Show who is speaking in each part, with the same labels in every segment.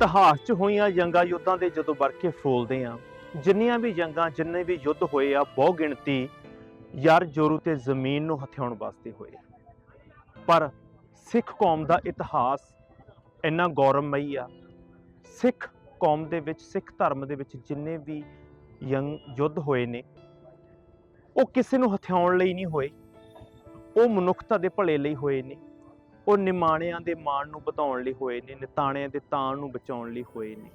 Speaker 1: ਇਤਿਹਾਸ 'ਚ ਹੋਈਆਂ ਜੰਗਾਂ ਯੁੱਧਾਂ ਦੇ ਜਦੋਂ ਵਰਕੇ ਫੋਲਦੇ ਆ, ਜਿੰਨੀਆਂ ਵੀ ਜੰਗਾਂ, ਜਿੰਨੇ ਵੀ ਯੁੱਧ ਹੋਏ ਆ, ਬਹੁ ਗਿਣਤੀ ਯਾਰ ਜੋਰੂ ਤੇ ਜ਼ਮੀਨ ਨੂੰ ਹਥਿਆਉਣ ਵਾਸਤੇ ਹੋਏ ਪਰ ਸਿੱਖ ਕੌਮ ਦਾ ਇਤਿਹਾਸ ਇੰਨਾ ਗੌਰਵਮਈ ਆ। ਸਿੱਖ ਕੌਮ ਦੇ ਵਿੱਚ, ਸਿੱਖ ਧਰਮ ਦੇ ਵਿੱਚ ਜਿੰਨੇ ਵੀ ਯੰਗ ਯੁੱਧ ਹੋਏ ਨੇ, ਉਹ ਕਿਸੇ ਨੂੰ ਹਥਿਆਉਣ ਲਈ ਨਹੀਂ ਹੋਏ। ਉਹ ਮਨੁੱਖਤਾ ਦੇ ਭਲੇ ਲਈ ਹੋਏ ਨੇ। ਉਹ ਨਿਮਾਣਿਆਂ ਦੇ ਮਾਣ ਨੂੰ ਵਧਾਉਣ ਲਈ ਹੋਏ ਨੇ, ਨਿਤਾਣਿਆਂ ਦੇ ਤਾਣ ਨੂੰ ਬਚਾਉਣ ਲਈ ਹੋਏ ਨੇ।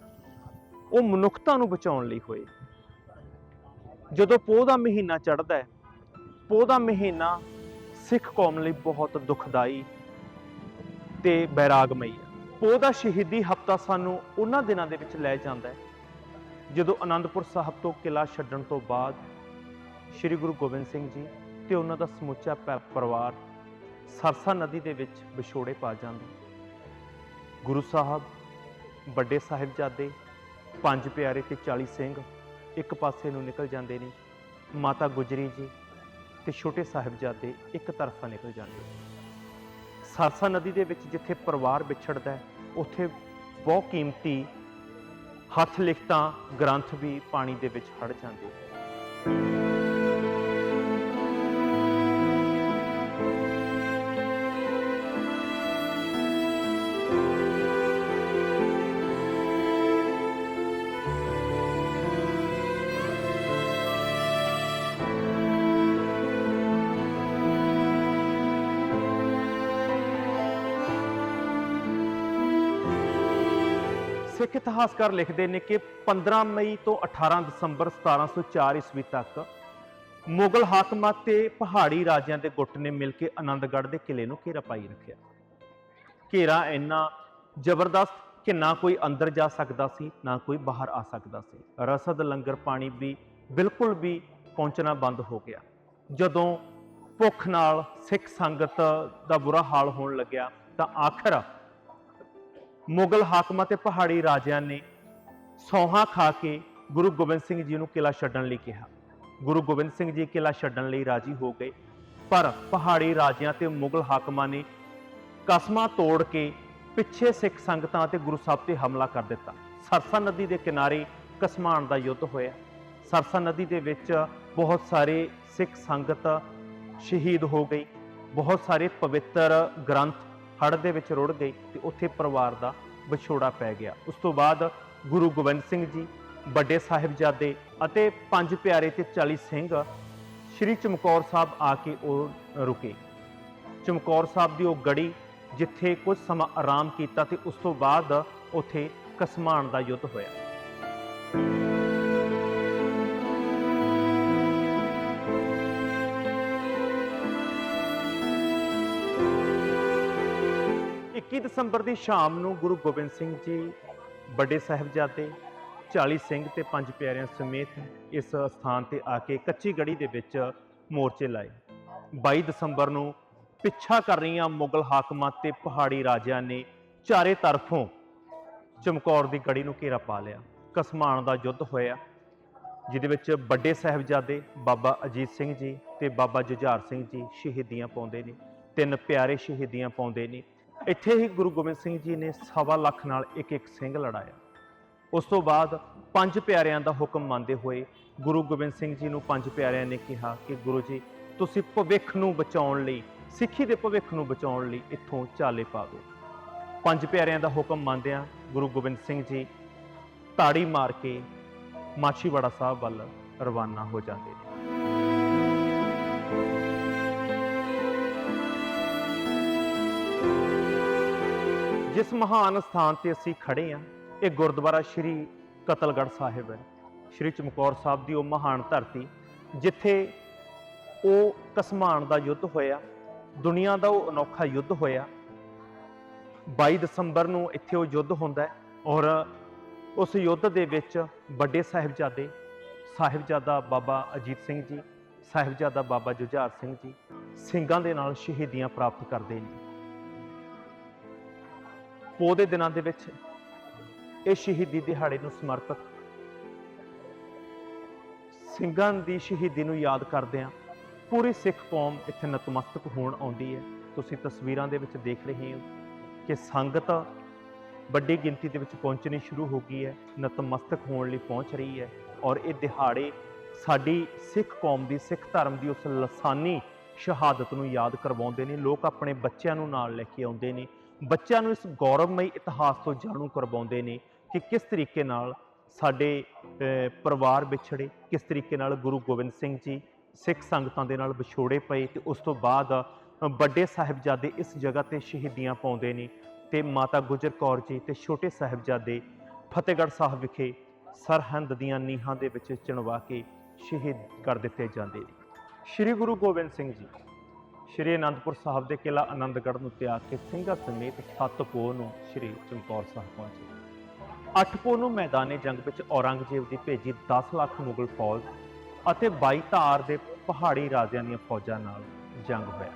Speaker 1: ਉਹ ਮਨੁੱਖਤਾ ਨੂੰ ਬਚਾਉਣ ਲਈ ਹੋਏ ਜਦੋਂ ਪੋਹ ਦਾ ਮਹੀਨਾ ਚੜ੍ਹਦਾ ਹੈ, ਪੋਹ ਦਾ ਮਹੀਨਾ ਸਿੱਖ ਕੌਮ ਲਈ ਬਹੁਤ ਦੁਖਦਾਈ ਤੇ ਬੈਰਾਗਮਈ ਹੈ। ਪੋਹ ਦਾ ਸ਼ਹੀਦੀ ਹਫਤਾ ਸਾਨੂੰ ਉਹਨਾਂ ਦਿਨਾਂ ਦੇ ਵਿੱਚ ਲੈ ਜਾਂਦਾ ਹੈ, ਜਦੋਂ ਆਨੰਦਪੁਰ ਸਾਹਿਬ ਤੋਂ ਕਿਲਾ ਛੱਡਣ ਤੋਂ ਬਾਅਦ ਸ੍ਰੀ ਗੁਰੂ ਗੋਬਿੰਦ ਸਿੰਘ ਜੀ ਤੇ ਉਹਨਾਂ ਦਾ ਸਮੁੱਚਾ ਪੈ- ਪਰਿਵਾਰ ਸਰਸਾ ਨਦੀ ਦੇ ਵਿੱਚ ਵਿਛੋੜੇ ਪਾ ਜਾਂਦੇ ਗੁਰੂ ਸਾਹਿਬ, ਵੱਡੇ ਸਾਹਿਬਜ਼ਾਦੇ, ਪੰਜ ਪਿਆਰੇ ਤੇ 40 ਸਿੰਘ ਇੱਕ ਪਾਸੇ ਨੂੰ ਨਿਕਲ ਜਾਂਦੇ ਨੇ। ਮਾਤਾ ਗੁਜਰੀ ਜੀ ਤੇ ਛੋਟੇ ਸਾਹਿਬਜ਼ਾਦੇ ਇੱਕ ਤਰਫਾ ਨਿਕਲ ਜਾਂਦੇ ਸਰਸਾ ਨਦੀ ਦੇ ਵਿੱਚ ਜਿੱਥੇ ਪਰਿਵਾਰ ਵਿਛੜਦਾ ਉੱਥੇ ਬਹੁਤ ਕੀਮਤੀ ਹੱਥ ਲਿਖਤਾਂ ਗ੍ਰੰਥ ਵੀ ਪਾਣੀ ਦੇ ਵਿੱਚ ਹੜ ਜਾਂਦੇ ਇਤਿਹਾਸਕਾਰ ਲਿਖਦੇ ਨੇ ਕਿ 15 ਮਈ ਤੋਂ 18 ਦਸੰਬਰ 1704 ਈਸਵੀ ਤੱਕ ਮੁਗਲ ਹਾਕਮਾਂ ਤੇ ਪਹਾੜੀ ਰਾਜਿਆਂ ਦੇ ਗੁੱਟ ਨੇ ਮਿਲ ਕੇ ਆਨੰਦਗੜ੍ਹ ਦੇ ਕਿਲੇ ਨੂੰ ਘੇਰਾ ਪਾਈ ਰੱਖਿਆ। ਘੇਰਾ ਇੰਨਾ ਜ਼ਬਰਦਸਤ ਕਿ ਨਾ ਕੋਈ ਅੰਦਰ ਜਾ ਸਕਦਾ ਸੀ, ਨਾ ਕੋਈ ਬਾਹਰ ਆ ਸਕਦਾ ਸੀ। ਰਸਦ, ਲੰਗਰ ਪਾਣੀ ਵੀ ਬਿਲਕੁਲ ਵੀ ਪਹੁੰਚਣਾ ਬੰਦ ਹੋ ਗਿਆ। ਜਦੋਂ ਭੁੱਖ ਨਾਲ ਸਿੱਖ ਸੰਗਤ ਦਾ ਬੁਰਾ ਹਾਲ ਹੋਣ ਲੱਗਿਆ ਤਾਂ ਆਖਰ ਮੁਗਲ ਹਾਕਮਾਂ ਤੇ ਪਹਾੜੀ ਰਾਜਿਆਂ ਨੇ ਸੌਹਾਂ ਖਾ ਕੇ ਗੁਰੂ ਗੋਬਿੰਦ ਸਿੰਘ ਜੀ ਨੂੰ ਕਿਲਾ ਛੱਡਣ ਲਈ ਕਿਹਾ। ਗੁਰੂ ਗੋਬਿੰਦ ਸਿੰਘ ਜੀ ਕਿਲਾ ਛੱਡਣ ਲਈ ਰਾਜੀ ਹੋ ਗਏ, ਪਰ ਪਹਾੜੀ ਰਾਜਿਆਂ ਤੇ ਮੁਗਲ ਹਾਕਮਾਂ ਨੇ ਕਸਮਾਂ ਤੋੜ ਕੇ ਪਿੱਛੇ ਸਿੱਖ ਸੰਗਤਾਂ ਤੇ ਗੁਰੂ ਸਾਹਿਬ ਤੇ ਹਮਲਾ ਕਰ ਦਿੱਤਾ। ਸਰਸਾ ਨਦੀ ਦੇ ਕਿਨਾਰੇ ਕਸਮਾਨ ਦਾ ਯੁੱਧ ਹੋਇਆ। ਸਰਸਾ ਨਦੀ ਦੇ ਵਿੱਚ ਬਹੁਤ ਸਾਰੇ ਸਿੱਖ ਸੰਗਤ ਸ਼ਹੀਦ ਹੋ ਗਈ ਬਹੁਤ ਸਾਰੇ ਪਵਿੱਤਰ ਗ੍ਰੰਥ ਹੜ੍ਹ ਦੇ ਵਿੱਚ ਰੁੜ ਗਈ ਤੇ ਉੱਥੇ ਪਰਿਵਾਰ ਦਾ ਵਿਛੋੜਾ ਪੈ ਗਿਆ। ਉਸ ਤੋਂ ਬਾਅਦ ਗੁਰੂ ਗੋਬਿੰਦ ਸਿੰਘ ਜੀ, ਵੱਡੇ ਸਾਹਿਬਜ਼ਾਦੇ ਅਤੇ ਪੰਜ ਪਿਆਰੇ ਤੇ 40 ਸਿੰਘ ਸ਼੍ਰੀ ਚਮਕੌਰ ਸਾਹਿਬ ਆ ਕੇ ਉਹ ਰੁਕੇ। ਚਮਕੌਰ ਸਾਹਿਬ ਦੀ ਉਹ ਗੜੀ ਜਿੱਥੇ ਕੁਝ ਸਮਾਂ ਆਰਾਮ ਕੀਤਾ ਤੇ ਉਸ ਤੋਂ ਬਾਅਦ ਉੱਥੇ ਕਸਮਾਨ ਦਾ ਯੁੱਧ ਹੋਇਆ। 21 ਦਸੰਬਰ ਦੀ ਸ਼ਾਮ ਨੂੰ ਗੁਰੂ ਗੋਬਿੰਦ ਸਿੰਘ ਜੀ, ਵੱਡੇ ਸਾਹਿਬਜ਼ਾਦੇ 40 ਸਿੰਘ ਤੇ ਪੰਜ ਪਿਆਰਿਆਂ ਸਮੇਤ ਇਸ ਸਥਾਨ ਤੇ ਆ ਕੇ ਕੱਚੀ ਗੜੀ ਦੇ ਵਿੱਚ ਮੋਰਚੇ ਲਾਏ। 22 ਦਸੰਬਰ ਨੂੰ ਪਿੱਛਾ ਕਰ ਰਹੀਆਂ ਮੁਗਲ ਹਾਕਮਾਂ ਤੇ ਪਹਾੜੀ ਰਾਜਿਆਂ ਨੇ ਚਾਰੇ ਤਰਫੋਂ ਚਮਕੌਰ ਦੀ ਗੜੀ ਨੂੰ ਘੇਰਾ ਪਾ ਲਿਆ। ਕਸਮਾਨ ਦਾ ਯੁੱਧ ਹੋਇਆ, ਜਿਹਦੇ ਵਿੱਚ ਵੱਡੇ ਸਾਹਿਬਜ਼ਾਦੇ ਬਾਬਾ ਅਜੀਤ ਸਿੰਘ ਜੀ ਤੇ ਬਾਬਾ ਜੁਝਾਰ ਸਿੰਘ ਜੀ ਸ਼ਹੀਦੀਆਂ ਪਾਉਂਦੇ ਨੇ, ਤਿੰਨ ਪਿਆਰੇ ਸ਼ਹੀਦੀਆਂ ਪਾਉਂਦੇ ਨੇ ਇੱਥੇ ਹੀ ਗੁਰੂ ਗੋਬਿੰਦ ਸਿੰਘ ਜੀ ਨੇ ਸਵਾ ਲੱਖ ਨਾਲ ਇੱਕ ਇੱਕ ਸਿੰਘ ਲੜਾਇਆ। ਉਸ ਤੋਂ ਬਾਅਦ ਪੰਜ ਪਿਆਰਿਆਂ ਦਾ ਹੁਕਮ ਮੰਨਦੇ ਹੋਏ ਗੁਰੂ ਗੋਬਿੰਦ ਸਿੰਘ ਜੀ ਨੂੰ ਪੰਜ ਪਿਆਰਿਆਂ ਨੇ ਕਿਹਾ ਕਿ ਗੁਰੂ ਜੀ, ਤੁਸੀਂ ਭਵਿੱਖ ਨੂੰ ਬਚਾਉਣ ਲਈ, ਸਿੱਖੀ ਦੇ ਭਵਿੱਖ ਨੂੰ ਬਚਾਉਣ ਲਈ ਇੱਥੋਂ ਚਾਲੇ ਪਾ ਦਿਓ। ਪੰਜ ਪਿਆਰਿਆਂ ਦਾ ਹੁਕਮ ਮੰਨਦਿਆਂ ਗੁਰੂ ਗੋਬਿੰਦ ਸਿੰਘ ਜੀ ਤਾੜੀ ਮਾਰ ਕੇ ਮਾਛੀਵਾੜਾ ਸਾਹਿਬ ਵੱਲ ਰਵਾਨਾ ਹੋ ਜਾਂਦੇ ਨੇ। ਜਿਸ ਮਹਾਨ ਸਥਾਨ ਤੇ ਅਸੀਂ ਖੜੇ ਆ, ਇਹ ਗੁਰਦੁਆਰਾ ਸ਼੍ਰੀ ਕਤਲਗੜ੍ਹ ਸਾਹਿਬ ਹੈ। ਸ਼੍ਰੀ ਚਮਕੌਰ ਸਾਹਿਬ ਦੀ ਉਹ ਮਹਾਨ ਧਰਤੀ, ਜਿੱਥੇ ਉਹ ਕਸਮਾਨ ਦਾ ਯੁੱਧ ਹੋਇਆ, ਦੁਨੀਆ ਦਾ ਉਹ ਅਨੋਖਾ ਯੁੱਧ ਹੋਇਆ। 22 ਦਸੰਬਰ ਨੂੰ ਇੱਥੇ ਉਹ ਯੁੱਧ ਹੁੰਦਾ ਔਰ ਉਸ ਯੁੱਧ ਦੇ ਵਿੱਚ ਵੱਡੇ ਸਾਹਿਬਜ਼ਾਦੇ, ਸਾਹਿਬਜ਼ਾਦਾ ਬਾਬਾ ਅਜੀਤ ਸਿੰਘ ਜੀ, ਸਾਹਿਬਜ਼ਾਦਾ ਬਾਬਾ ਜੁਝਾਰ ਸਿੰਘ ਜੀ, ਸਿੰਘਾਂ ਦੇ ਨਾਲ ਸ਼ਹੀਦੀਆਂ ਪ੍ਰਾਪਤ ਕਰਦੇ ਨੇ। ਪੋਹ ਦੇ ਦਿਨਾਂ ਦੇ ਵਿੱਚ ਇਹ ਸ਼ਹੀਦੀ ਦਿਹਾੜੇ ਨੂੰ ਸਮਰਪਿਤ ਸਿੰਘਾਂ ਦੀ ਸ਼ਹੀਦੀ ਨੂੰ ਯਾਦ ਕਰਦੇ ਆ ਪੂਰੀ ਸਿੱਖ ਕੌਮ ਇੱਥੇ ਨਤਮਸਤਕ ਹੋਣ ਆਉਂਦੀ ਹੈ। ਤੁਸੀਂ ਤਸਵੀਰਾਂ ਦੇ ਵਿੱਚ ਦੇਖ ਰਹੇ ਹੋ ਕਿ ਸੰਗਤ ਵੱਡੀ ਗਿਣਤੀ ਦੇ ਵਿੱਚ ਪਹੁੰਚਣੀ ਸ਼ੁਰੂ ਹੋ ਗਈ ਹੈ, ਨਤਮਸਤਕ ਹੋਣ ਲਈ ਪਹੁੰਚ ਰਹੀ ਹੈ ਔਰ ਇਹ ਦਿਹਾੜੇ ਸਾਡੀ ਸਿੱਖ ਕੌਮ ਦੀ, ਸਿੱਖ ਧਰਮ ਦੀ ਉਸ ਲਸਾਨੀ ਸ਼ਹਾਦਤ ਨੂੰ ਯਾਦ ਕਰਵਾਉਂਦੇ ਨੇ। ਲੋਕ ਆਪਣੇ ਬੱਚਿਆਂ ਨੂੰ ਨਾਲ ਲੈ ਕੇ ਆਉਂਦੇ ਨੇ। ਬੱਚਿਆਂ ਨੂੰ ਇਸ ਗੌਰਵਮਈ ਇਤਿਹਾਸ ਤੋਂ ਜਾਣੂ ਕਰਵਾਉਂਦੇ ਨੇ ਕਿ ਕਿਸ ਤਰੀਕੇ ਨਾਲ ਸਾਡੇ ਪਰਿਵਾਰ ਵਿਛੜੇ, ਕਿਸ ਤਰੀਕੇ ਨਾਲ ਗੁਰੂ ਗੋਬਿੰਦ ਸਿੰਘ ਜੀ ਸਿੱਖ ਸੰਗਤਾਂ ਦੇ ਨਾਲ ਵਿਛੋੜੇ ਪਏ ਤੇ ਉਸ ਤੋਂ ਬਾਅਦ ਵੱਡੇ ਸਾਹਿਬਜ਼ਾਦੇ ਇਸ ਜਗ੍ਹਾ ਤੇ ਸ਼ਹੀਦੀਆਂ ਪਾਉਂਦੇ ਨੇ ਤੇ ਮਾਤਾ ਗੁਜਰ ਕੌਰ ਜੀ ਤੇ ਛੋਟੇ ਸਾਹਿਬਜ਼ਾਦੇ ਫਤਿਹਗੜ੍ਹ ਸਾਹਿਬ ਵਿਖੇ ਸਰਹੰਦ ਦੀਆਂ ਨੀਹਾਂ ਦੇ ਵਿੱਚ ਚਿਣਵਾ ਕੇ ਸ਼ਹੀਦ ਕਰ ਦਿੱਤੇ ਜਾਂਦੇ ਨੇ। ਸ਼੍ਰੀ ਗੁਰੂ ਗੋਬਿੰਦ ਸਿੰਘ ਜੀ ਸ਼੍ਰੀ ਅਨੰਦਪੁਰ ਸਾਹਿਬ ਦੇ ਕਿਲਾ ਆਨੰਦਗੜ੍ਹ ਨੂੰ ਤਿਆਗ ਕੇ ਸਿੰਘਾਂ ਸਮੇਤ ਸੱਤ ਪੋਹ ਨੂੰ ਸ਼੍ਰੀ ਚਮਕੌਰ ਸਾਹਿਬ ਪਹੁੰਚੇ। ਅੱਠ ਪੋਹ ਨੂੰ ਮੈਦਾਨੇ ਜੰਗ ਵਿੱਚ ਔਰੰਗਜ਼ੇਬ ਦੀ ਭੇਜੀ 10 ਲੱਖ ਮੁਗਲ ਫੌਜ ਅਤੇ 22 ਧਾਰ ਦੇ ਪਹਾੜੀ ਰਾਜਿਆਂ ਦੀਆਂ ਫੌਜਾਂ ਨਾਲ ਜੰਗ ਹੋਇਆ।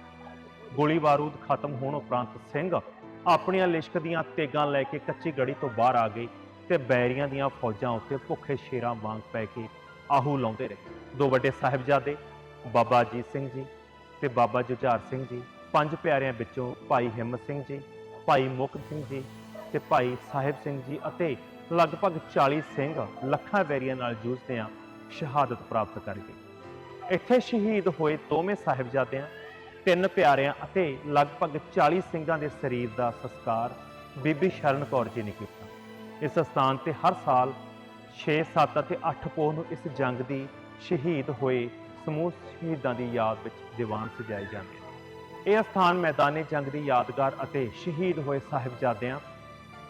Speaker 1: ਗੋਲੀ ਬਾਰੂਦ ਖਤਮ ਹੋਣ ਉਪਰੰਤ ਸਿੰਘ ਆਪਣੀਆਂ ਲਿਸ਼ਕ ਦੀਆਂ ਤੇਗਾਂ ਲੈ ਕੇ ਕੱਚੀ ਗੜੀ ਤੋਂ ਬਾਹਰ ਆ ਗਏ ਤੇ ਬੈਰੀਆਂ ਦੀਆਂ ਫੌਜਾਂ ਉੱਤੇ ਭੁੱਖੇ ਸ਼ੇਰਾਂ ਵਾਂਗ ਪੈ ਕੇ ਆਹੂ ਲਾਉਂਦੇ ਰਹੇ। ਦੋ ਵੱਡੇ ਸਾਹਿਬਜ਼ਾਦੇ, ਬਾਬਾ ਅਜੀਤ ਸਿੰਘ ਜੀ ਤੇ ਬਾਬਾ ਜੁਝਾਰ ਸਿੰਘ ਜੀ ਪੰਜ ਪਿਆਰਿਆਂ ਵਿੱਚੋਂ ਭਾਈ ਹਿੰਮਤ ਸਿੰਘ ਜੀ ਭਾਈ ਮੁਕਤ ਸਿੰਘ ਜੀ ਤੇ ਭਾਈ ਸਾਹਿਬ ਸਿੰਘ ਜੀ ਅਤੇ ਲਗਭਗ 40 ਸਿੰਘ ਲੱਖਾਂ ਵੈਰੀਆਂ ਨਾਲ ਜੂਝਦਿਆਂ ਸ਼ਹਾਦਤ ਪ੍ਰਾਪਤ ਕਰ ਗਏ। ਇੱਥੇ ਸ਼ਹੀਦ ਹੋਏ ਦੋਵੇਂ ਸਾਹਿਬਜ਼ਾਦਿਆਂ ਤਿੰਨ ਪਿਆਰਿਆਂ ਅਤੇ ਲਗਭਗ 40 ਸਿੰਘਾਂ ਦੇ ਸਰੀਰ ਦਾ ਸੰਸਕਾਰ ਬੀਬੀ ਸ਼ਰਨ ਕੌਰ ਜੀ ਨੇ ਕੀਤਾ। ਇਸ ਸਥਾਨ ਤੇ ਹਰ ਸਾਲ 6, 7 ਅਤੇ 8 ਪੋਹ ਨੂੰ ਇਸ ਜੰਗ ਦੀ ਸ਼ਹੀਦ ਹੋਏ ਸਮੂਹ ਸ਼ਹੀਦਾਂ ਦੀ ਯਾਦ ਵਿੱਚ ਦੀਵਾਨ ਸਜਾਏ ਜਾਂਦੇ ਹਨ। ਇਹ ਸਥਾਨ ਮੈਦਾਨੇ ਜੰਗ ਦੀ ਯਾਦਗਾਰ ਅਤੇ ਸ਼ਹੀਦ ਹੋਏ ਸਾਹਿਬਜ਼ਾਦਿਆਂ,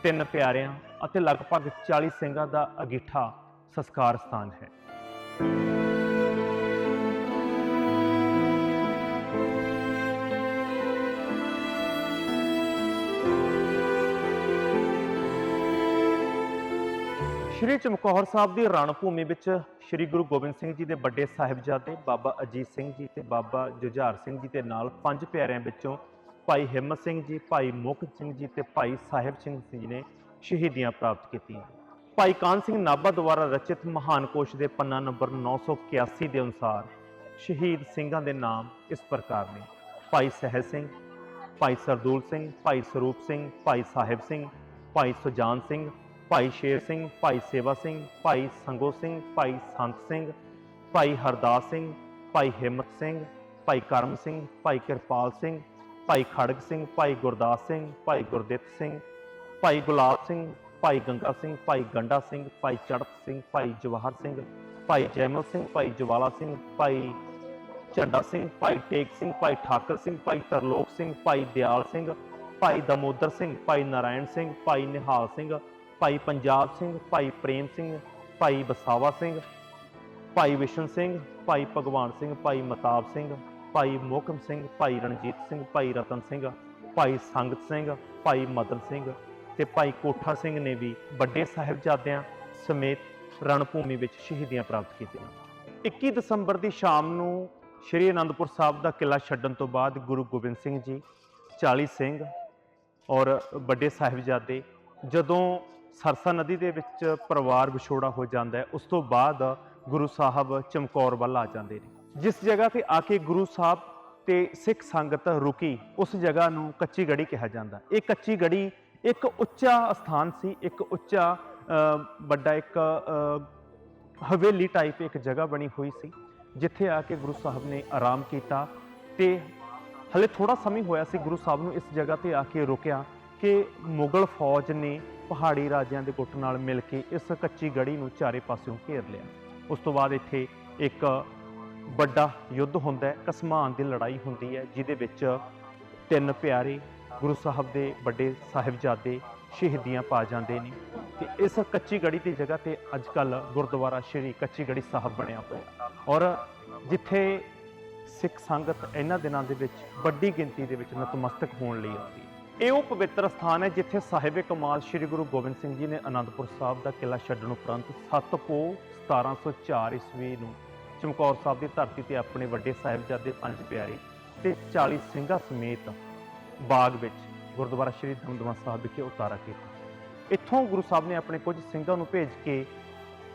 Speaker 1: ਤਿੰਨ ਪਿਆਰਿਆਂ ਅਤੇ ਲਗਭਗ 40 ਸਿੰਘਾਂ ਦਾ ਅਗਿੱਠਾ ਸੰਸਕਾਰ ਸਥਾਨ ਹੈ। ਸ਼੍ਰੀ ਚਮਕੌਰ ਸਾਹਿਬ ਦੀ ਰਣ ਭੂਮੀ ਵਿੱਚ ਸ਼੍ਰੀ ਗੁਰੂ ਗੋਬਿੰਦ ਸਿੰਘ ਜੀ ਦੇ ਵੱਡੇ ਸਾਹਿਬਜ਼ਾਦੇ ਬਾਬਾ ਅਜੀਤ ਸਿੰਘ ਜੀ ਤੇ ਬਾਬਾ ਜੁਝਾਰ ਸਿੰਘ ਜੀ ਦੇ ਨਾਲ ਪੰਜ ਪਿਆਰਿਆਂ ਵਿੱਚੋਂ ਭਾਈ ਹਿੰਮਤ ਸਿੰਘ ਜੀ, ਭਾਈ ਮੁਕਤ ਸਿੰਘ ਜੀ ਤੇ ਭਾਈ ਸਾਹਿਬ ਸਿੰਘ ਜੀ ਨੇ ਸ਼ਹੀਦੀਆਂ ਪ੍ਰਾਪਤ ਕੀਤੀਆਂ। ਭਾਈ ਕਾਨ ਸਿੰਘ ਨਾਭਾ ਦੁਆਰਾ ਰਚਿਤ ਮਹਾਨ ਕੋਸ਼ ਦੇ ਪੰਨਾ ਨੰਬਰ 981 ਦੇ ਅਨੁਸਾਰ ਸ਼ਹੀਦ ਸਿੰਘਾਂ ਦੇ ਨਾਮ ਇਸ ਪ੍ਰਕਾਰ ਨੇ। ਭਾਈ ਸਹਿਜ ਸਿੰਘ, ਭਾਈ ਸਰਦੂਲ ਸਿੰਘ, ਭਾਈ ਸਰੂਪ ਸਿੰਘ, ਭਾਈ ਸਾਹਿਬ ਸਿੰਘ, ਭਾਈ ਸੁਜਾਨ ਸਿੰਘ ਭਾਈ ਸ਼ੇਰ ਸਿੰਘ ਭਾਈ ਸੇਵਾ ਸਿੰਘ ਭਾਈ ਸੰਗੋ ਸਿੰਘ ਭਾਈ ਸੰਤ ਸਿੰਘ ਭਾਈ ਹਰਦਾਸ ਸਿੰਘ ਭਾਈ ਹਿੰਮਤ ਸਿੰਘ ਭਾਈ ਕਰਮ ਸਿੰਘ ਭਾਈ ਕਿਰਪਾਲ ਸਿੰਘ ਭਾਈ ਖੜਗ ਸਿੰਘ ਭਾਈ ਗੁਰਦਾਸ ਸਿੰਘ ਭਾਈ ਗੁਰਦਿੱਤ ਸਿੰਘ ਭਾਈ ਗੁਲਾਬ ਸਿੰਘ ਭਾਈ ਗੰਗਾ ਸਿੰਘ ਭਾਈ ਗੰਡਾ ਸਿੰਘ ਭਾਈ ਚੜਤ ਸਿੰਘ ਭਾਈ ਜਵਾਹਰ ਸਿੰਘ ਭਾਈ ਜੈਮਲ ਸਿੰਘ ਭਾਈ ਜਵਾਲਾ ਸਿੰਘ ਭਾਈ ਝੰਡਾ ਸਿੰਘ ਭਾਈ ਟੇਕ ਸਿੰਘ ਭਾਈ ਠਾਕਰ ਸਿੰਘ ਭਾਈ ਤਰਲੋਕ ਸਿੰਘ ਭਾਈ ਦਿਆਲ ਸਿੰਘ ਭਾਈ ਦਮੋਦਰ ਸਿੰਘ ਭਾਈ ਨਾਰਾਇਣ ਸਿੰਘ ਭਾਈ ਨਿਹਾਲ ਸਿੰਘ ਭਾਈ ਪੰਜਾਬ ਸਿੰਘ ਭਾਈ ਪ੍ਰੇਮ ਸਿੰਘ ਭਾਈ ਬਸਾਵਾ ਸਿੰਘ ਭਾਈ ਵਿਸ਼ਨ ਸਿੰਘ ਭਾਈ ਭਗਵਾਨ ਸਿੰਘ ਭਾਈ ਮਤਾਬ ਸਿੰਘ ਭਾਈ ਮੋਹਕਮ ਸਿੰਘ ਭਾਈ ਰਣਜੀਤ ਸਿੰਘ ਭਾਈ ਰਤਨ ਸਿੰਘ ਭਾਈ ਸੰਗਤ ਸਿੰਘ ਭਾਈ ਮਦਨ ਸਿੰਘ ਤੇ ਭਾਈ ਕੋਠਾ ਸਿੰਘ ਨੇ ਵੀ ਵੱਡੇ ਸਾਹਿਬਜ਼ਾਦਿਆਂ ਸਮੇਤ ਰਣਭੂਮੀ ਵਿੱਚ ਸ਼ਹੀਦੀਆਂ ਪ੍ਰਾਪਤ ਕੀਤੀਆਂ 21 ਦਸੰਬਰ ਦੀ ਸ਼ਾਮ ਨੂੰ ਸ਼੍ਰੀ ਅਨੰਦਪੁਰ ਸਾਹਿਬ ਦਾ ਕਿਲਾ ਛੱਡਣ ਤੋਂ ਬਾਅਦ ਗੁਰੂ ਗੋਬਿੰਦ ਸਿੰਘ ਜੀ 40 ਸਿੰਘ ਔਰ ਵੱਡੇ ਸਾਹਿਬਜ਼ਾਦੇ ਜਦੋਂ ਸਰਸਾ ਨਦੀ ਦੇ ਵਿੱਚ ਪਰਿਵਾਰ ਵਿਛੋੜਾ ਹੋ ਜਾਂਦਾ ਹੈ। ਉਸ ਤੋਂ ਬਾਅਦ ਗੁਰੂ ਸਾਹਿਬ ਚਮਕੌਰ ਵੱਲ ਆ ਜਾਂਦੇ ਨੇ। ਜਿਸ ਜਗ੍ਹਾ ਤੇ ਆ ਕੇ ਗੁਰੂ ਸਾਹਿਬ ਤੇ ਸਿੱਖ ਸੰਗਤ ਰੁਕੀ, ਉਸ ਜਗ੍ਹਾ ਨੂੰ ਕੱਚੀ ਗੜੀ ਕਿਹਾ ਜਾਂਦਾ ਇਹ ਕੱਚੀ ਗੜੀ ਇੱਕ ਉੱਚਾ ਸਥਾਨ ਸੀ, ਇੱਕ ਉੱਚਾ ਵੱਡਾ ਇੱਕ ਹਵੇਲੀ ਟਾਈਪ ਇੱਕ ਜਗ੍ਹਾ ਬਣੀ ਹੋਈ ਸੀ, ਜਿੱਥੇ ਆ ਕੇ ਗੁਰੂ ਸਾਹਿਬ ਨੇ ਆਰਾਮ ਕੀਤਾ ਤੇ ਹਲੇ ਥੋੜਾ ਸਮੇਂ ਹੋਇਆ ਸੀ ਗੁਰੂ ਸਾਹਿਬ ਨੂੰ ਇਸ ਜਗ੍ਹਾ ਤੇ ਆ ਕੇ ਰੁਕਿਆ। ਕਿ ਮੁਗਲ ਫੌਜ ਨੇ ਪਹਾੜੀ ਰਾਜਿਆਂ ਦੇ ਗੁੱਟ ਨਾਲ ਮਿਲ ਕੇ ਇਸ ਕੱਚੀ ਗੜੀ ਨੂੰ ਚਾਰੇ ਪਾਸਿਓਂ ਘੇਰ ਲਿਆ। ਉਸ ਤੋਂ ਬਾਅਦ ਇੱਥੇ ਇੱਕ ਵੱਡਾ ਯੁੱਧ ਹੁੰਦਾ ਹੈ, ਕਸਮਾਨ ਦੀ ਲੜਾਈ ਹੁੰਦੀ ਹੈ, ਜਿਹਦੇ ਵਿੱਚ ਤਿੰਨ ਪਿਆਰੇ ਗੁਰੂ ਸਾਹਿਬ ਦੇ ਵੱਡੇ ਸਾਹਿਬਜ਼ਾਦੇ ਸ਼ਹੀਦੀਆਂ ਪਾ ਜਾਂਦੇ ਨੇ ਤੇ ਇਸ ਕੱਚੀ ਗੜੀ ਦੀ ਜਗ੍ਹਾ ਤੇ ਅੱਜ ਕੱਲ ਗੁਰਦੁਆਰਾ ਸ਼੍ਰੀ ਕੱਚੀ ਗੜੀ ਸਾਹਿਬ ਬਣਿਆ ਹੋਇਆ ਔਰ ਜਿੱਥੇ ਸਿੱਖ ਸੰਗਤ ਇਹਨਾਂ ਦਿਨਾਂ ਦੇ ਵਿੱਚ ਵੱਡੀ ਗਿਣਤੀ ਦੇ ਵਿੱਚ ਨਤਮਸਤਕ ਹੋਣ ਲਈ ਆਉਂਦੀ ਇਹ ਉਹ ਪਵਿੱਤਰ ਸਥਾਨ ਹੈ ਜਿੱਥੇ ਸਾਹਿਬ ਕਮਾਲ ਸ੍ਰੀ ਗੁਰੂ ਗੋਬਿੰਦ ਸਿੰਘ ਜੀ ਨੇ ਅਨੰਦਪੁਰ ਸਾਹਿਬ ਦਾ ਕਿਲਾ ਛੱਡਣ ਉਪਰੰਤ 7 ਪੋ 1704 ਈਸਵੀ ਨੂੰ ਚਮਕੌਰ ਸਾਹਿਬ ਦੀ ਧਰਤੀ ਤੇ ਆਪਣੇ ਵੱਡੇ ਸਾਹਿਬਜ਼ਾਦੇ ਪੰਜ ਪਿਆਰੇ ਤੇ 40 ਸਿੰਘਾਂ ਸਮੇਤ ਬਾਗ ਵਿੱਚ ਗੁਰਦੁਆਰਾ ਸ੍ਰੀ ਦਮਦਮਾ ਸਾਹਿਬ ਵਿਖੇ ਉਤਾਰਾ ਕੀਤਾ। ਇੱਥੋਂ ਗੁਰੂ ਸਾਹਿਬ ਨੇ ਆਪਣੇ ਕੁਝ ਸਿੰਘਾਂ ਨੂੰ ਭੇਜ ਕੇ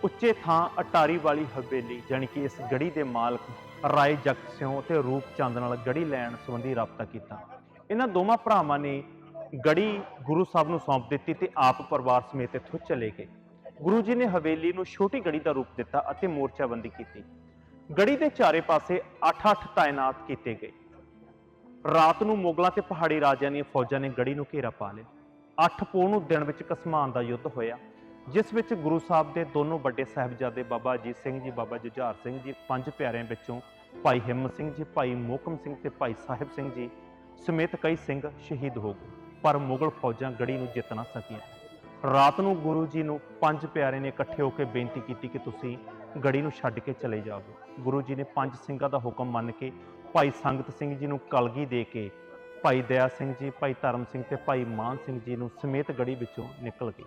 Speaker 1: ਉੱਚੇ ਥਾਂ ਅਟਾਰੀ ਵਾਲੀ ਹਵੇਲੀ ਜਾਣੀ ਕਿ ਇਸ ਗੜੀ ਦੇ ਮਾਲਕ ਰਾਏ ਜਗਤ ਸਿੰਘ ਤੇ ਰੂਪ ਚੰਦ ਨਾਲ ਗੜੀ ਲੈਣ ਸੰਬੰਧੀ ਰਾਬਤਾ ਕੀਤਾ। ਇਹਨਾਂ ਦੋਵਾਂ ਭਰਾਵਾਂ ਨੇ ਗੜੀ ਗੁਰੂ ਸਾਹਿਬ ਨੂੰ ਸੌਂਪ ਦਿੱਤੀ ਤੇ ਆਪ ਪਰਿਵਾਰ ਸਮੇਤ ਇੱਥੋਂ ਚਲੇ ਗਏ। ਗੁਰੂ ਜੀ ਨੇ ਹਵੇਲੀ ਨੂੰ ਛੋਟੀ ਗੜੀ ਦਾ ਰੂਪ ਦਿੱਤਾ ਅਤੇ ਮੋਰਚਾਬੰਦੀ ਕੀਤੀ। ਗੜੀ ਦੇ ਚਾਰੇ ਪਾਸੇ 8-8 ਤਾਇਨਾਤ ਕੀਤੇ ਗਏ। ਰਾਤ ਨੂੰ ਮੁਗਲਾਂ ਤੇ ਪਹਾੜੀ ਰਾਜਿਆਂ ਦੀਆਂ ਫੌਜਾਂ ਨੇ ਗੜੀ ਨੂੰ ਘੇਰਾ ਪਾ ਲਿਆ। 8 ਪੋਹ ਨੂੰ ਦਿਨ ਵਿੱਚ ਕਸਮਾਨ ਦਾ ਯੁੱਧ ਹੋਇਆ, ਜਿਸ ਵਿੱਚ ਗੁਰੂ ਸਾਹਿਬ ਦੇ ਦੋਨੋਂ ਵੱਡੇ ਸਾਹਿਬਜ਼ਾਦੇ ਬਾਬਾ ਅਜੀਤ ਸਿੰਘ ਜੀ, ਬਾਬਾ ਜੁਝਾਰ ਸਿੰਘ ਜੀ, ਪੰਜ ਪਿਆਰਿਆਂ ਵਿੱਚੋਂ ਭਾਈ ਹਿੰਮਤ ਸਿੰਘ ਜੀ, ਭਾਈ ਮੋਕਮ ਸਿੰਘ ਤੇ ਭਾਈ ਸਾਹਿਬ ਸਿੰਘ ਜੀ ਸਮੇਤ ਕਈ ਸਿੰਘ ਸ਼ਹੀਦ ਹੋ ਗਏ, ਪਰ ਮੁਗਲ ਫੌਜਾਂ ਗੜੀ ਨੂੰ ਜਿੱਤ ਨਾ ਸਕੀਆਂ। ਰਾਤ ਨੂੰ ਗੁਰੂ ਜੀ ਨੂੰ ਪੰਜ ਪਿਆਰੇ ਨੇ ਇਕੱਠੇ ਹੋ ਕੇ ਬੇਨਤੀ ਕੀਤੀ ਕਿ ਤੁਸੀਂ ਗੜੀ ਨੂੰ ਛੱਡ ਕੇ ਚਲੇ ਜਾਓ ਗੁਰੂ ਜੀ ਨੇ ਪੰਜ ਸਿੰਘਾਂ ਦਾ ਹੁਕਮ ਮੰਨ ਕੇ ਭਾਈ ਸੰਗਤ ਸਿੰਘ ਜੀ ਨੂੰ ਕਲਗੀ ਦੇ ਕੇ ਭਾਈ ਦਇਆ ਸਿੰਘ ਜੀ, ਭਾਈ ਧਰਮ ਸਿੰਘ ਤੇ ਭਾਈ ਮਾਨ ਸਿੰਘ ਜੀ ਨੂੰ ਸਮੇਤ ਗੜੀ ਵਿੱਚੋਂ ਨਿਕਲ ਗਏ।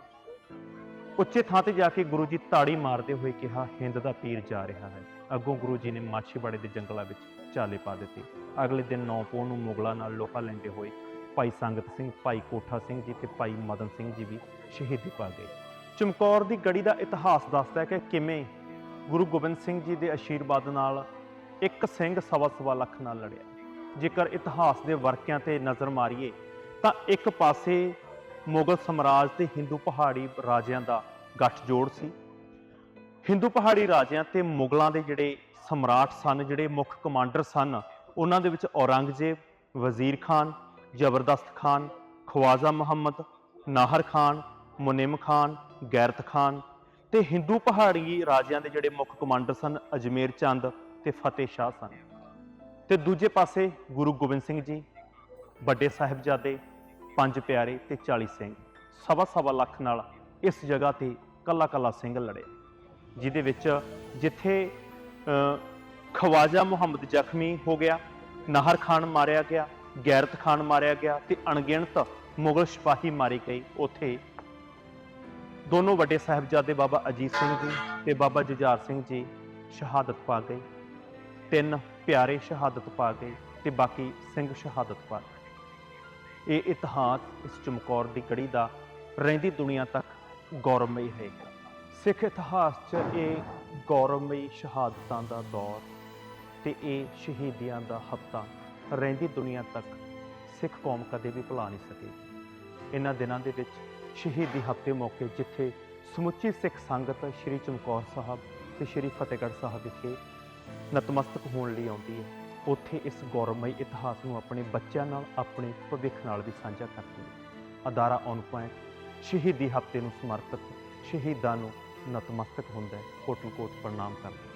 Speaker 1: ਉੱਚੇ ਥਾਂ ਤੇ ਜਾ ਕੇ ਗੁਰੂ ਜੀ ਤਾੜੀ ਮਾਰਦੇ ਹੋਏ ਕਿਹਾ, ਹਿੰਦ ਦਾ ਪੀਰ ਜਾ ਰਿਹਾ ਹੈ। ਅੱਗੋਂ ਗੁਰੂ ਜੀ ਨੇ ਮਾਛੀਵਾੜੇ ਦੇ ਜੰਗਲਾਂ ਵਿੱਚ ਚਾਲੇ ਪਾ ਦਿੱਤੇ। ਅਗਲੇ ਦਿਨ ਨੌਪੋਹ ਨੂੰ ਮੁਗਲਾਂ ਨਾਲ ਲੋਹਾ ਲੈਂਦੇ ਹੋਏ ਭਾਈ ਸੰਗਤ ਸਿੰਘ, ਭਾਈ ਕੋਠਾ ਸਿੰਘ ਜੀ ਤੇ ਭਾਈ ਮਦਨ ਸਿੰਘ ਜੀ ਵੀ ਸ਼ਹੀਦੀ ਪਾ ਗਏ। ਚਮਕੌਰ ਦੀ ਗੜੀ ਦਾ ਇਤਿਹਾਸ ਦੱਸਦਾ ਹੈ ਕਿ ਕਿਵੇਂ ਗੁਰੂ ਗੋਬਿੰਦ ਸਿੰਘ ਜੀ ਦੇ ਆਸ਼ੀਰਵਾਦ ਨਾਲ ਇੱਕ ਸਿੰਘ ਸਵਾ ਸਵਾ ਲੱਖ ਨਾਲ ਲੜਿਆ। ਜੇਕਰ ਇਤਿਹਾਸ ਦੇ ਵਰਕਿਆਂ ਤੇ ਨਜ਼ਰ ਮਾਰੀਏ, ਤਾਂ ਇੱਕ ਪਾਸੇ ਮੁਗਲ ਸਮਰਾਜ ਤੇ ਹਿੰਦੂ ਪਹਾੜੀ ਰਾਜਿਆਂ ਦਾ ਗੱਠਜੋੜ ਸੀ। ਹਿੰਦੂ ਪਹਾੜੀ ਰਾਜਿਆਂ ਤੇ ਮੁਗਲਾਂ ਦੇ ਜਿਹੜੇ ਸਮਰਾਟ ਸਨ, ਜਿਹੜੇ ਮੁੱਖ ਕਮਾਂਡਰ ਸਨ, ਉਹਨਾਂ ਦੇ ਵਿੱਚ ਔਰੰਗਜ਼ੇਬ, ਵਜ਼ੀਰ ਖਾਨ, ਜ਼ਬਰਦਸਤ ਖਾਨ, ਖਵਾਜਾ ਮੁਹੰਮਦ, ਨਾਹਰ ਖਾਨ, ਮੁਨਿਮ ਖਾਨ, ਗੈਰਤ ਖਾਨ ਤੇ ਹਿੰਦੂ ਪਹਾੜੀ ਰਾਜਿਆਂ ਦੇ ਜਿਹੜੇ ਮੁੱਖ ਕਮਾਂਡਰ ਸਨ, ਅਜਮੇਰ ਚੰਦ ਤੇ ਫਤਿਹ ਸ਼ਾਹ ਸਨ। ਤੇ ਦੂਜੇ ਪਾਸੇ ਗੁਰੂ ਗੋਬਿੰਦ ਸਿੰਘ ਜੀ, ਵੱਡੇ ਸਾਹਿਬਜ਼ਾਦੇ ਪੰਜ ਪਿਆਰੇ ਤੇ 40 ਸਿੰਘ। ਸਵਾ ਸਵਾ ਲੱਖ ਨਾਲ ਇਸ ਜਗ੍ਹਾ ਤੇ ਕੱਲਾ ਕੱਲਾ ਸਿੰਘ ਲੜਿਆ ਜਿਹਦੇ ਵਿੱਚ ਜਿੱਥੇ ਖਵਾਜਾ ਮੁਹੰਮਦ ਜ਼ਖਮੀ ਹੋ ਗਿਆ, ਨਾਹਰ ਖਾਨ ਮਾਰਿਆ ਗਿਆ, ਗੈਰਤ ਖਾਨ ਮਾਰਿਆ ਗਿਆ ਤੇ ਅਣਗਿਣਤ ਮੁਗਲ ਸਿਪਾਹੀ ਮਾਰੇ ਗਏ। ਉੱਥੇ ਦੋਨੋਂ ਵੱਡੇ ਸਾਹਿਬਜ਼ਾਦੇ ਬਾਬਾ ਅਜੀਤ ਸਿੰਘ ਜੀ ਤੇ ਬਾਬਾ ਜੁਝਾਰ ਸਿੰਘ ਜੀ ਸ਼ਹਾਦਤ ਪਾ ਗਏ। ਤਿੰਨ ਪਿਆਰੇ ਸ਼ਹਾਦਤ ਪਾ ਗਏ ਤੇ ਬਾਕੀ ਸਿੰਘ ਸ਼ਹਾਦਤ ਪਾ ਗਏ। ਇਹ ਇਤਿਹਾਸ ਇਸ ਚਮਕੌਰ ਦੀ ਕੜੀ ਦਾ ਰਹਿੰਦੀ ਦੁਨੀਆ ਤੱਕ ਗੌਰਵਮਈ ਹੈ। ਸਿੱਖ ਇਤਿਹਾਸ 'ਚ ਇਹ ਗੌਰਵਮਈ ਸ਼ਹਾਦਤਾਂ ਦਾ ਦੌਰ ਤੇ ਇਹ ਸ਼ਹੀਦੀਆਂ ਦਾ ਹਫਤਾ ਰਹਿੰਦੀ ਦੁਨੀਆ ਤੱਕ ਸਿੱਖ ਕੌਮ ਕਦੇ ਵੀ ਭੁਲਾ ਨਹੀਂ ਸਕੇ। ਇਹਨਾਂ ਦਿਨਾਂ ਦੇ ਵਿੱਚ ਸ਼ਹੀਦੀ ਹਫ਼ਤੇ ਮੌਕੇ ਜਿੱਥੇ ਸਮੁੱਚੀ ਸਿੱਖ ਸੰਗਤ ਸ੍ਰੀ ਚਮਕੌਰ ਸਾਹਿਬ ਤੇ ਸ੍ਰੀ ਫਤਿਹਗੜ੍ਹ ਸਾਹਿਬ ਵਿਖੇ ਨਤਮਸਤਕ ਹੋਣ ਲਈ ਆਉਂਦੀ ਹੈ। ਉੱਥੇ ਇਸ ਗੌਰਵਮਈ ਇਤਿਹਾਸ ਨੂੰ ਆਪਣੇ ਬੱਚਿਆਂ ਨਾਲ, ਆਪਣੇ ਭਵਿੱਖ ਨਾਲ ਵੀ ਸਾਂਝਾ ਕਰਦੀ ਹੈ। ਅਦਾਰਾ ਔਨ ਪੁਆਇੰਟ ਸ਼ਹੀਦੀ ਹਫ਼ਤੇ ਨੂੰ ਸਮਰਪਿਤ, ਸ਼ਹੀਦਾਂ ਨੂੰ ਨਤਮਸਤਕ ਹੁੰਦਾ ਹੈ ਕੋਟਨ ਕੋਟ ਪ੍ਰਣਾਮ ਕਰਦਾ